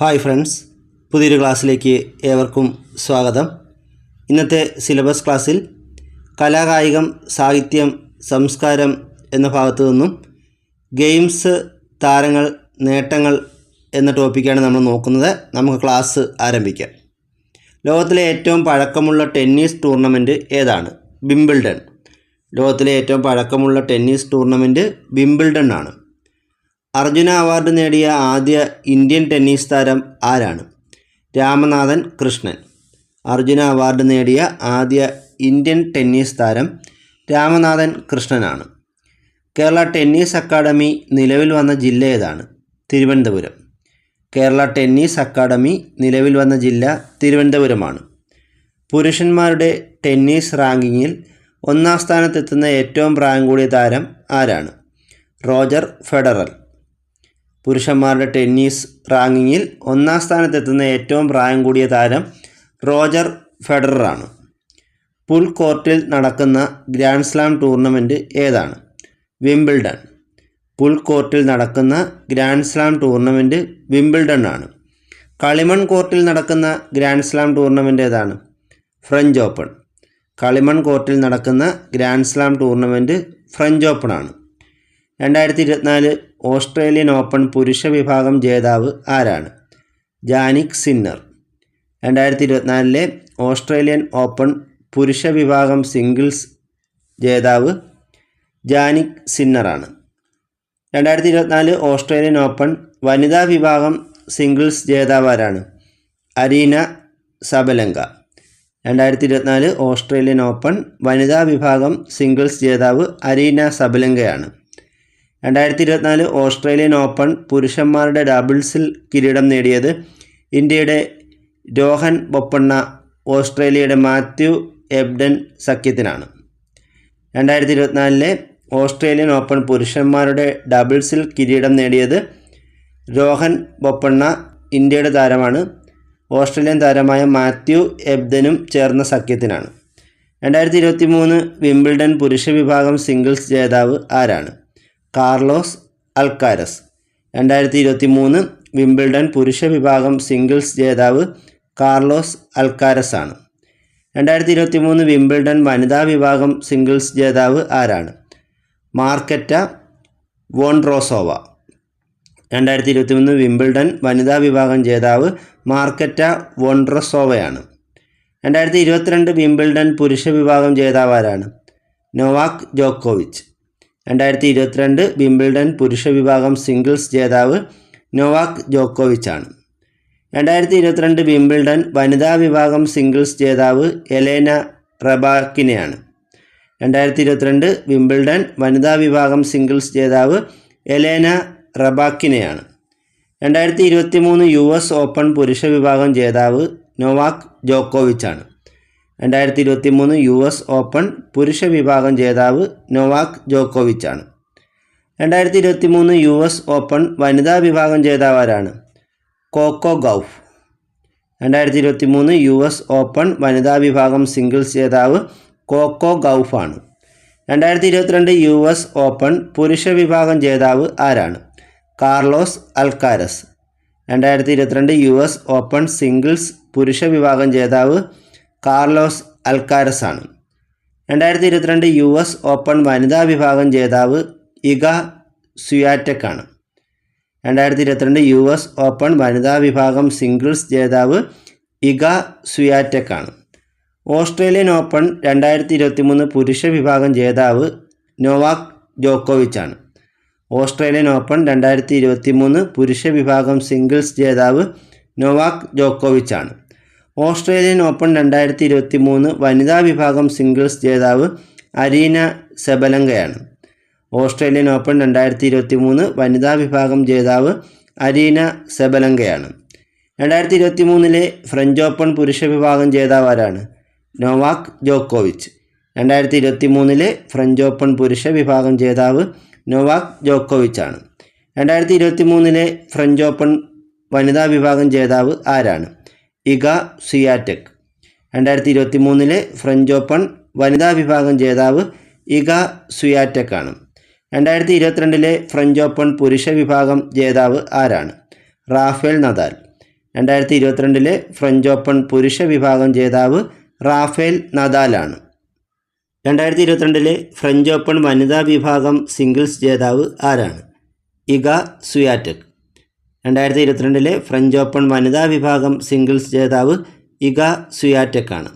Hi friends പുതിയൊരു ക്ലാസ്സിലേക്ക് ഏവർക്കും സ്വാഗതം. ഇന്നത്തെ സിലബസ് ക്ലാസ്സിൽ കലാകായികം സാഹിത്യം സംസ്കാരം എന്ന ഭാഗത്തു നിന്നും ഗെയിംസ് താരങ്ങൾ നേട്ടങ്ങൾ എന്ന ടോപ്പിക്കാണ് നമ്മൾ നോക്കുന്നത്. നമുക്ക് ക്ലാസ് ആരംഭിക്കാം. ലോകത്തിലെ ഏറ്റവും പഴക്കമുള്ള ടെന്നീസ് ടൂർണമെന്റ് ഏതാണ്? ബിംബിൾഡൺ ലോകത്തിലെ ഏറ്റവും പഴക്കമുള്ള ടെന്നീസ് ടൂർണമെന്റ് ബിംബിൾഡൺ ആണ്. അർജുന അവാർഡ് നേടിയ ആദ്യ ഇന്ത്യൻ ടെന്നീസ് താരം ആരാണ്? രാമനാഥൻ കൃഷ്ണൻ. അർജുന അവാർഡ് നേടിയ ആദ്യ ഇന്ത്യൻ ടെന്നീസ് താരം രാമനാഥൻ കൃഷ്ണനാണ്. കേരള ടെന്നീസ് അക്കാദമി നിലവിൽ വന്ന ജില്ല ഏതാണ്? തിരുവനന്തപുരം. കേരള ടെന്നീസ് അക്കാദമി നിലവിൽ വന്ന ജില്ല തിരുവനന്തപുരമാണ്. പുരുഷന്മാരുടെ ടെന്നീസ് റാങ്കിങ്ങിൽ ഒന്നാം സ്ഥാനത്തെത്തുന്ന ഏറ്റവും പ്രായം കൂടിയ താരം ആരാണ്? റോജർ ഫെഡറൽ പുരുഷന്മാരുടെ ടെന്നീസ് റാങ്കിങ്ങിൽ ഒന്നാം സ്ഥാനത്തെത്തുന്ന ഏറ്റവും പ്രായം കൂടിയ താരം റോജർ ഫെഡററാണ്. പുൽ കോർട്ടിൽ നടക്കുന്ന ഗ്രാൻഡ് സ്ലാം ടൂർണമെന്റ് ഏതാണ്? വിംബിൾഡൺ. പുൽ കോർട്ടിൽ നടക്കുന്ന ഗ്രാൻഡ് സ്ലാം ടൂർണമെന്റ് വിംബിൾഡൺ ആണ്. കളിമൺ കോർട്ടിൽ നടക്കുന്ന ഗ്രാൻഡ് സ്ലാം ടൂർണമെന്റ് ഏതാണ്? French open. കളിമൺ കോർട്ടിൽ നടക്കുന്ന grand slam tournament French open ആണ്. രണ്ടായിരത്തി ഇരുപത്തിനാല് ഓസ്ട്രേലിയൻ ഓപ്പൺ പുരുഷ വിഭാഗം ജേതാവ് ആരാണ്? Jannik Sinner. രണ്ടായിരത്തി ഇരുപത്തിനാലിലെ ഓസ്ട്രേലിയൻ ഓപ്പൺ പുരുഷ വിഭാഗം സിംഗിൾസ് ജേതാവ് ജാനിക് സിന്നറാണ്. രണ്ടായിരത്തി ഇരുപത്തിനാല് ഓസ്ട്രേലിയൻ ഓപ്പൺ വനിതാ വിഭാഗം സിംഗിൾസ് ജേതാവ് ആരാണ്? Aryna Sabalenka. രണ്ടായിരത്തി ഇരുപത്തിനാല് ഓസ്ട്രേലിയൻ ഓപ്പൺ വനിതാ വിഭാഗം സിംഗിൾസ് ജേതാവ് അരീന സബലങ്കയാണ്. രണ്ടായിരത്തി ഇരുപത്തിനാല് ഓസ്ട്രേലിയൻ ഓപ്പൺ പുരുഷന്മാരുടെ ഡബിൾസിൽ കിരീടം നേടിയത് ഇന്ത്യയുടെ രോഹൻ ബൊപ്പണ്ണ ഓസ്ട്രേലിയയുടെ മാത്യു എബ്ഡൻ സഖ്യത്തിനാണ്. രണ്ടായിരത്തി ഇരുപത്തിനാലിലെ ഓസ്ട്രേലിയൻ ഓപ്പൺ പുരുഷന്മാരുടെ ഡബിൾസിൽ കിരീടം നേടിയത് രോഹൻ ബൊപ്പണ്ണ ഇന്ത്യയുടെ താരമാണ്. ഓസ്ട്രേലിയൻ താരമായ മാത്യു എബ്ദനും ചേർന്ന സഖ്യത്തിനാണ്. രണ്ടായിരത്തി ഇരുപത്തി മൂന്ന് വിംബിൾഡൺ പുരുഷ വിഭാഗം സിംഗിൾസ് ജേതാവ് ആരാണ്? Carlos Alcaraz. രണ്ടായിരത്തി ഇരുപത്തി മൂന്ന് വിംബിൾഡൺ പുരുഷ വിഭാഗം സിംഗിൾസ് ജേതാവ് കാർലോസ് അൽക്കാരസ് ആണ് രണ്ടായിരത്തി ഇരുപത്തി മൂന്ന് വിംബിൾഡൺ വനിതാ വിഭാഗം സിംഗിൾസ് ജേതാവ് ആരാണ്? മാർക്കറ്റ വോൺട്രോസോവ രണ്ടായിരത്തി ഇരുപത്തി മൂന്ന് വിംബിൾഡൺ വനിതാ വിഭാഗം ജേതാവ് മാർക്കറ്റ വോൺട്രോസോവയാണ് രണ്ടായിരത്തി ഇരുപത്തിരണ്ട് വിംബിൾഡൺ പുരുഷ വിഭാഗം ജേതാവ് ആരാണ്? നൊവാക് ജോക്കോവിച്ച്. രണ്ടായിരത്തി ഇരുപത്തിരണ്ട് വിംബിൾഡൺ പുരുഷ വിഭാഗം സിംഗിൾസ് ജേതാവ് നൊവാക് ജോക്കോവിച്ച് ആണ് രണ്ടായിരത്തി ഇരുപത്തിരണ്ട് വിംബിൾഡൺ വനിതാ വിഭാഗം സിംഗിൾസ് ജേതാവ് എലേന റബാക്കിനെയാണ്. രണ്ടായിരത്തി ഇരുപത്തിരണ്ട് വിംബിൾഡൺ വനിതാ വിഭാഗം സിംഗിൾസ് ജേതാവ് എലേന റബാക്കിനെയാണ്. രണ്ടായിരത്തി ഇരുപത്തി മൂന്ന് യു എസ് ഓപ്പൺ പുരുഷ വിഭാഗം ജേതാവ് നൊവാക് ജോക്കോവിച്ചാണ്. രണ്ടായിരത്തി ഇരുപത്തി മൂന്ന് യു എസ് ഓപ്പൺ പുരുഷ വിഭാഗം ജേതാവ് നൊവാക് ജോക്കോവിച്ചാണ്. രണ്ടായിരത്തി ഇരുപത്തി മൂന്ന് യു എസ് ഓപ്പൺ വനിതാ വിഭാഗം ജേതാവാരാണ് കോക്കോ ഗൗഫ്. രണ്ടായിരത്തി ഇരുപത്തി മൂന്ന് യു എസ് ഓപ്പൺ വനിതാ വിഭാഗം സിംഗിൾസ് ജേതാവ് കോക്കോ ഗൗഫാണ്. രണ്ടായിരത്തി ഇരുപത്തിരണ്ട് യു എസ് ഓപ്പൺ പുരുഷ വിഭാഗം ജേതാവ് ആരാണ്? Carlos Alcaraz. രണ്ടായിരത്തി ഇരുപത്തിരണ്ട് യു എസ് ഓപ്പൺ സിംഗിൾസ് പുരുഷ വിഭാഗം ജേതാവ് കാർലോസ് അൽക്കാരസ് ആണ് രണ്ടായിരത്തി ഇരുപത്തിരണ്ട് യു എസ് ഓപ്പൺ വനിതാ വിഭാഗം ജേതാവ് ഇഗ സുയാറ്റക് ആണ് രണ്ടായിരത്തി ഇരുപത്തിരണ്ട് യു എസ് ഓപ്പൺ വനിതാ വിഭാഗം സിംഗിൾസ് ജേതാവ് ഇഗ സുയാറ്റക് ആണ് ഓസ്ട്രേലിയൻ ഓപ്പൺ രണ്ടായിരത്തി ഇരുപത്തി മൂന്ന് പുരുഷ വിഭാഗം ജേതാവ് നോവാക് ജോക്കോവിച്ച് ആണ് ഓസ്ട്രേലിയൻ ഓപ്പൺ രണ്ടായിരത്തി ഇരുപത്തി മൂന്ന് പുരുഷ വിഭാഗം സിംഗിൾസ് ജേതാവ് നോവാക് ജോക്കോവിച്ച് ആണ് ഓസ്ട്രേലിയൻ ഓപ്പൺ രണ്ടായിരത്തി ഇരുപത്തി മൂന്ന് വനിതാ വിഭാഗം സിംഗിൾസ് ജേതാവ് അരീന സെബലങ്കയാണ്. ഓസ്ട്രേലിയൻ ഓപ്പൺ രണ്ടായിരത്തി ഇരുപത്തി മൂന്ന് വനിതാ വിഭാഗം ജേതാവ് അരീന സെബലങ്കയാണ്. രണ്ടായിരത്തി ഇരുപത്തി മൂന്നിലെ ഫ്രഞ്ച് ഓപ്പൺ പുരുഷ വിഭാഗം ജേതാവാരാണ് നൊവാക് ജോക്കോവിച്ച്. രണ്ടായിരത്തി ഇരുപത്തി മൂന്നിലെ ഫ്രഞ്ച് ഓപ്പൺ പുരുഷ വിഭാഗം ജേതാവ് നോവാക് ജോക്കോവിച്ചാണ്. രണ്ടായിരത്തി ഇരുപത്തി മൂന്നിലെ ഫ്രഞ്ച് ഓപ്പൺ വനിതാ വിഭാഗം ജേതാവ് ആരാണ്? Iga Swiatek. രണ്ടായിരത്തി ഇരുപത്തി മൂന്നിലെ ഫ്രഞ്ച് ഓപ്പൺ വനിതാ വിഭാഗം ജേതാവ് ഇഗ സുയാറ്റെക് ആണ് രണ്ടായിരത്തി ഇരുപത്തിരണ്ടിലെ ഫ്രഞ്ച് ഓപ്പൺ പുരുഷ വിഭാഗം ജേതാവ് ആരാണ്? Rafael Nadal. രണ്ടായിരത്തി ഇരുപത്തിരണ്ടിലെ ഫ്രഞ്ച് ഓപ്പൺ പുരുഷ വിഭാഗം ജേതാവ് റാഫേൽ നദാലാണ്. രണ്ടായിരത്തി ഇരുപത്തിരണ്ടിലെ ഫ്രഞ്ച് ഓപ്പൺ വനിതാ വിഭാഗം സിംഗിൾസ് ജേതാവ് ആരാണ്? Iga Swiatek. രണ്ടായിരത്തി ഇരുപത്തിരണ്ടിലെ ഫ്രഞ്ച് ഓപ്പൺ വനിതാ വിഭാഗം സിംഗിൾസ് ജേതാവ് ഇഗ സുയാറ്റക്കാണ്.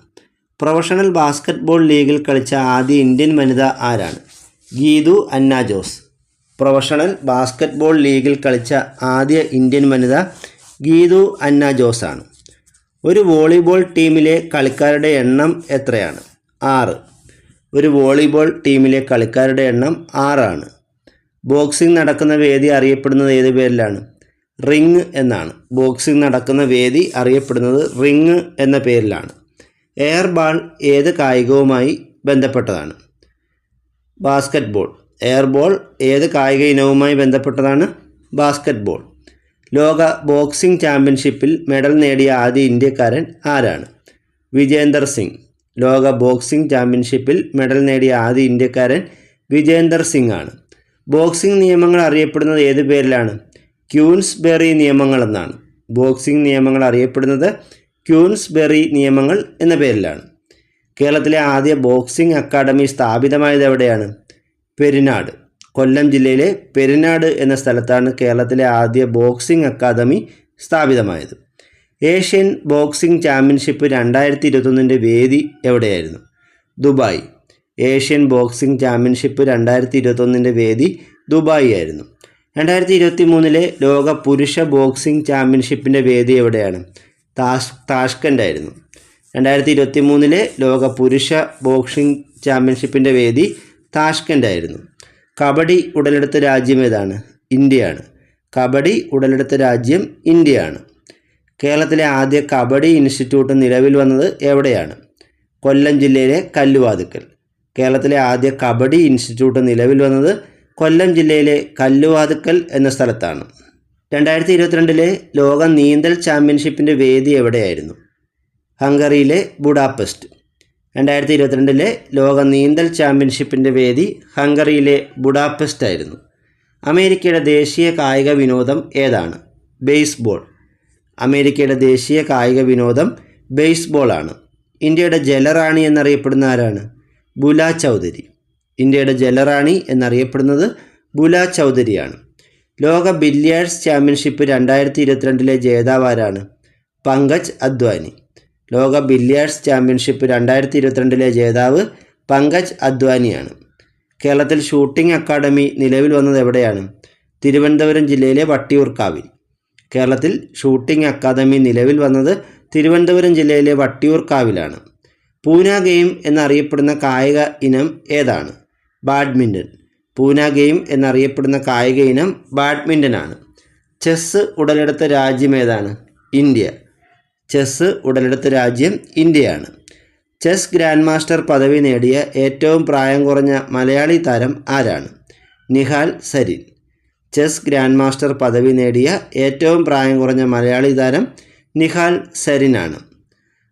പ്രൊഫഷണൽ ബാസ്ക്കറ്റ്ബോൾ ലീഗിൽ കളിച്ച ആദ്യ ഇന്ത്യൻ വനിത ആരാണ്? ഗീതു അന്ന ജോസ് പ്രൊഫഷണൽ ബാസ്ക്കറ്റ്ബോൾ ലീഗിൽ കളിച്ച ആദ്യ ഇന്ത്യൻ വനിത ഗീതു അന്ന ജോസ് ആണ് ഒരു വോളിബോൾ ടീമിലെ കളിക്കാരുടെ എണ്ണം എത്രയാണ്? ആറ്. ഒരു വോളിബോൾ ടീമിലെ കളിക്കാരുടെ എണ്ണം ആറാണ്. ബോക്സിംഗ് നടക്കുന്ന വേദി അറിയപ്പെടുന്നത് ഏത് പേരിലാണ്? റിങ് എന്നാണ്. ബോക്സിംഗ് നടക്കുന്ന വേദി അറിയപ്പെടുന്നത് റിങ് എന്ന പേരിലാണ്. എയർ ബാൾ ഏത് കായികവുമായി ബന്ധപ്പെട്ടതാണ്? ബാസ്ക്കറ്റ് ബോൾ എയർ ബോൾ ഏത് കായിക ഇനവുമായി ബന്ധപ്പെട്ടതാണ്? ബാസ്ക്കറ്റ് ബോൾ ലോക ബോക്സിംഗ് ചാമ്പ്യൻഷിപ്പിൽ മെഡൽ നേടിയ ആദ്യ ഇന്ത്യക്കാരൻ ആരാണ്? വിജേന്ദർ സിംഗ്. ലോക ബോക്സിംഗ് ചാമ്പ്യൻഷിപ്പിൽ മെഡൽ നേടിയ ആദ്യ ഇന്ത്യക്കാരൻ വിജേന്ദർ സിംഗ് ആണ്. ബോക്സിംഗ് നിയമങ്ങൾ അറിയപ്പെടുന്നത് ഏത് പേരിലാണ്? ക്യൂൻസ്ബെറി നിയമങ്ങൾ എന്നാണ് ബോക്സിംഗ് നിയമങ്ങൾ അറിയപ്പെടുന്നത് ക്യൂൻസ്ബെറി നിയമങ്ങൾ എന്ന പേരിലാണ്. കേരളത്തിലെ ആദ്യ ബോക്സിംഗ് അക്കാദമി സ്ഥാപിതമായത് എവിടെയാണ്? പെരിനാട്. കൊല്ലം ജില്ലയിലെ പെരിനാട് എന്ന സ്ഥലത്താണ് കേരളത്തിലെ ആദ്യ ബോക്സിംഗ് അക്കാദമി സ്ഥാപിതമായത്. ഏഷ്യൻ ബോക്സിംഗ് ചാമ്പ്യൻഷിപ്പ് രണ്ടായിരത്തി ഇരുപത്തൊന്നിന്റെ വേദി എവിടെയായിരുന്നു? ദുബായ്. ഏഷ്യൻ ബോക്സിംഗ് ചാമ്പ്യൻഷിപ്പ് രണ്ടായിരത്തി ഇരുപത്തൊന്നിന്റെ വേദി ദുബായ് ആയിരുന്നു രണ്ടായിരത്തി ഇരുപത്തി മൂന്നിലെ ലോക പുരുഷ ബോക്സിംഗ് ചാമ്പ്യൻഷിപ്പിന്റെ വേദി എവിടെയാണ്? താഷ് താഷ്കൻഡായിരുന്നു രണ്ടായിരത്തി ഇരുപത്തി മൂന്നിലെ ലോക പുരുഷ ബോക്സിംഗ് ചാമ്പ്യൻഷിപ്പിന്റെ വേദി താഷ്കൻഡായിരുന്നു കബഡി ഉടലെടുത്ത രാജ്യം ഏതാണ്? ഇന്ത്യയാണ്. കബഡി ഉടലെടുത്ത രാജ്യം ഇന്ത്യയാണ്. കേരളത്തിലെ ആദ്യ കബഡി ഇൻസ്റ്റിറ്റ്യൂട്ട് നിലവിൽ വന്നത് എവിടെയാണ്? കൊല്ലം ജില്ലയിലെ കല്ലുവാതുക്കൽ. കേരളത്തിലെ ആദ്യ കബഡി ഇൻസ്റ്റിറ്റ്യൂട്ട് നിലവിൽ വന്നത് കൊല്ലം ജില്ലയിലെ കല്ലുവാതുക്കൽ എന്ന സ്ഥലത്താണ്. രണ്ടായിരത്തി ഇരുപത്തിരണ്ടിലെ ലോക നീന്തൽ ചാമ്പ്യൻഷിപ്പിന്റെ വേദി എവിടെയായിരുന്നു? ഹംഗറിയിലെ ബുഡാപെസ്റ്റ്. രണ്ടായിരത്തി ഇരുപത്തിരണ്ടിലെ ലോക നീന്തൽ ചാമ്പ്യൻഷിപ്പിന്റെ വേദി ഹംഗറിയിലെ ബുഡാപെസ്റ്റ് ആയിരുന്നു അമേരിക്കയുടെ ദേശീയ കായിക വിനോദം ഏതാണ്? ബേസ്ബോൾ. അമേരിക്കയുടെ ദേശീയ കായിക വിനോദം ബേസ്ബോളാണ്. ഇന്ത്യയുടെ ജലറാണി എന്നറിയപ്പെടുന്ന ആരാണ്? ബുല ചൗധരി. ഇന്ത്യയുടെ ജലറാണി എന്നറിയപ്പെടുന്നത് ബുല ചൗധരിയാണ്. ലോക ബില്ലിയാർഡ്സ് ചാമ്പ്യൻഷിപ്പ് രണ്ടായിരത്തി ഇരുപത്തിരണ്ടിലെ ജേതാവാരാണ് പങ്കജ് അദ്വാനി. ലോക ബില്ലിയാർഡ്സ് ചാമ്പ്യൻഷിപ്പ് രണ്ടായിരത്തി ഇരുപത്തിരണ്ടിലെ ജേതാവ് പങ്കജ് അദ്വാനിയാണ്. കേരളത്തിൽ ഷൂട്ടിംഗ് അക്കാഡമി നിലവിൽ വന്നത് എവിടെയാണ്? തിരുവനന്തപുരം ജില്ലയിലെ വട്ടിയൂർക്കാവിൽ. കേരളത്തിൽ ഷൂട്ടിംഗ് അക്കാദമി നിലവിൽ വന്നത് തിരുവനന്തപുരം ജില്ലയിലെ വട്ടിയൂർക്കാവിലാണ്. പൂന ഗെയിം എന്നറിയപ്പെടുന്ന കായിക ഇനം ഏതാണ്? ബാഡ്മിന്റൺ പൂന ഗെയിം എന്നറിയപ്പെടുന്ന കായിക ഇനം ബാഡ്മിന്റൺ ആണ് ചെസ്സ് ഉടലെടുത്ത രാജ്യം ഏതാണ്? ഇന്ത്യ. ചെസ്സ് ഉടലെടുത്ത രാജ്യം ഇന്ത്യയാണ്. ചെസ് ഗ്രാൻഡ് മാസ്റ്റർ പദവി നേടിയ ഏറ്റവും പ്രായം കുറഞ്ഞ മലയാളി താരം ആരാണ്? Nihal Sarin. Chess grand master പദവി നേടിയ ഏറ്റവും പ്രായം കുറഞ്ഞ മലയാളി താരം നിഹാൽ സരിനാണ്.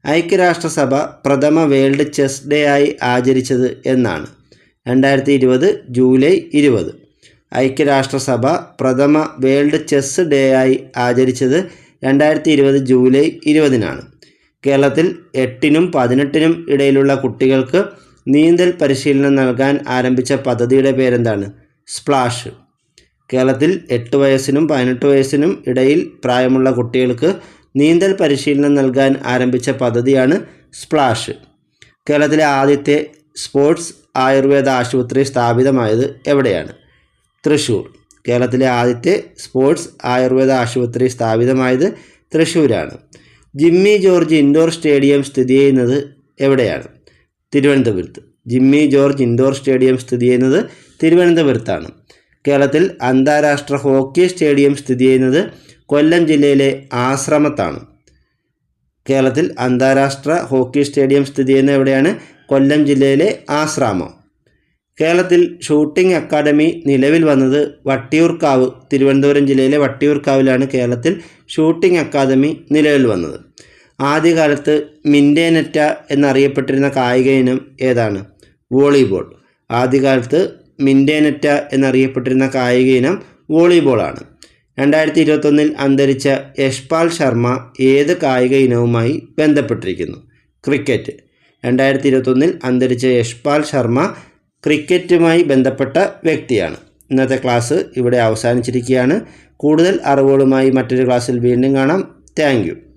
ഐക്യരാഷ്ട്രസഭ പ്രഥമ വേൾഡ് ചെസ് ഡേ ആയി ആചരിച്ചത് എന്നാണ്. രണ്ടായിരത്തി ഇരുപത് ജൂലൈ ഇരുപത്. ഐക്യരാഷ്ട്രസഭ പ്രഥമ വേൾഡ് ചെസ് ഡേ ആയി ആചരിച്ചത് രണ്ടായിരത്തി ഇരുപത് ജൂലൈ ഇരുപതിനാണ്. കേരളത്തിൽ എട്ടിനും പതിനെട്ടിനും ഇടയിലുള്ള കുട്ടികൾക്ക് നീന്തൽ പരിശീലനം നൽകാൻ ആരംഭിച്ച പദ്ധതിയുടെ പേരെന്താണ്? സ്പ്ലാഷ്. കേരളത്തിൽ എട്ട് വയസ്സിനും പതിനെട്ട് വയസ്സിനും ഇടയിൽ പ്രായമുള്ള കുട്ടികൾക്ക് നീന്തൽ പരിശീലനം നൽകാൻ ആരംഭിച്ച പദ്ധതിയാണ് സ്പ്ലാഷ്. കേരളത്തിലെ ആദ്യത്തെ സ്പോർട്സ് ആയുർവേദ ആശുപത്രി സ്ഥാപിതമായത് എവിടെയാണ്? തൃശ്ശൂർ കേരളത്തിലെ ആദ്യത്തെ സ്പോർട്സ് ആയുർവേദ ആശുപത്രി സ്ഥാപിതമായത് തൃശ്ശൂരാണ് ജിമ്മി ജോർജ് ഇൻഡോർ സ്റ്റേഡിയം സ്ഥിതി ചെയ്യുന്നത് എവിടെയാണ്? തിരുവനന്തപുരത്ത്. ജിമ്മി ജോർജ് ഇൻഡോർ സ്റ്റേഡിയം സ്ഥിതി ചെയ്യുന്നത് തിരുവനന്തപുരത്താണ്. കേരളത്തിൽ അന്താരാഷ്ട്ര ഹോക്കി സ്റ്റേഡിയം സ്ഥിതി ചെയ്യുന്നത് കൊല്ലം ജില്ലയിലെ ആശ്രമത്താണ്. കേരളത്തിൽ അന്താരാഷ്ട്ര ഹോക്കി സ്റ്റേഡിയം സ്ഥിതി ചെയ്യുന്നത് എവിടെയാണ്? കൊല്ലം ജില്ലയിലെ ആശ്രാമം. കേരളത്തിൽ ഷൂട്ടിംഗ് അക്കാദമി നിലവിൽ വന്നത് വട്ടിയൂർക്കാവ് തിരുവനന്തപുരം ജില്ലയിലെ വട്ടിയൂർക്കാവിലാണ് കേരളത്തിൽ ഷൂട്ടിംഗ് അക്കാദമി നിലവിൽ വന്നത്. ആദ്യകാലത്ത് മിൻഡേനറ്റ എന്നറിയപ്പെട്ടിരുന്ന കായിക ഇനം ഏതാണ്? വോളിബോൾ. ആദ്യകാലത്ത് മിൻഡേനറ്റ എന്നറിയപ്പെട്ടിരുന്ന കായിക ഇനം വോളിബോളാണ്. രണ്ടായിരത്തി ഇരുപത്തൊന്നിൽ അന്തരിച്ച യശ്പാൽ ശർമ്മ ഏത് കായിക ഇനവുമായി ബന്ധപ്പെട്ടിരിക്കുന്നു? ക്രിക്കറ്റ്. രണ്ടായിരത്തി ഇരുപത്തൊന്നിൽ അന്തരിച്ച യശ്പാൽ ശർമ്മ ക്രിക്കറ്റുമായി ബന്ധപ്പെട്ട വ്യക്തിയാണ്. ഇന്നത്തെ ക്ലാസ് ഇവിടെ അവസാനിച്ചിരിക്കുകയാണ്. കൂടുതൽ അറിവുകളുമായി മറ്റൊരു ക്ലാസ്സിൽ വീണ്ടും കാണാം. താങ്ക്